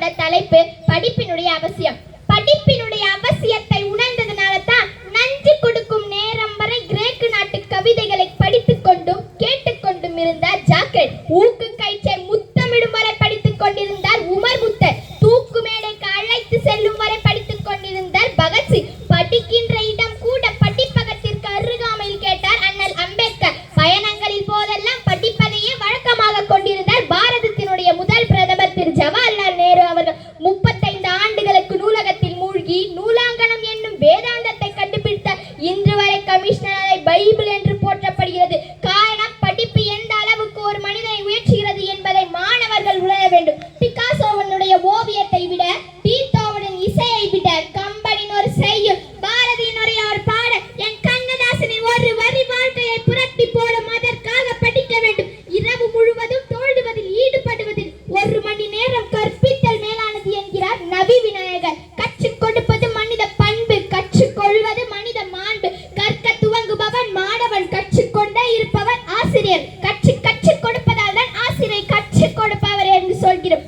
எடுத்துக்கொண்ட தலைப்பு படிப்பினுடைய அவசியம். படிப்பினுடைய அவசியத்தை உணர்ந்ததுனால தான் நஞ்சு கொடுக்கும் நேரம் வரை கிரேக்கு நாட்டு கவிதைகளை படித்துக்கொண்டும் கேட்டுக்கொண்டும் இருந்த ஜாக்கெட் ஊக்கு பைபிள் என்று போற்றப்படுகிறது. காரணம் படிப்பு எந்த அளவுக்கு ஒரு மனிதனை உயர்த்துகிறது என்பதை மாணவர்கள் உணர வேண்டும். பிகாசோவனுடைய ஓவியத்தை விட பீத்தோவனின் இசையை விட கம்பனின் ஒரு செய்யும் பாரதியினுடைய ஒரு பாட என் கண்ணதாசனின் ஒரு வரி வாழ்க்கையை புரட்டி போடும் அதற்காக படிக்க வேண்டும். இரவு முழுவதும் தோண்டுவதில் ஈடுபடுவதில் ஒரு மணி நேரம் கற்பித்தல் மேலானது என்கிறார் நபி விநாயகர். கற்றுக் கொடுப்பது மனித பண்பு கற்றுக்கொள்வது എങ്കിലും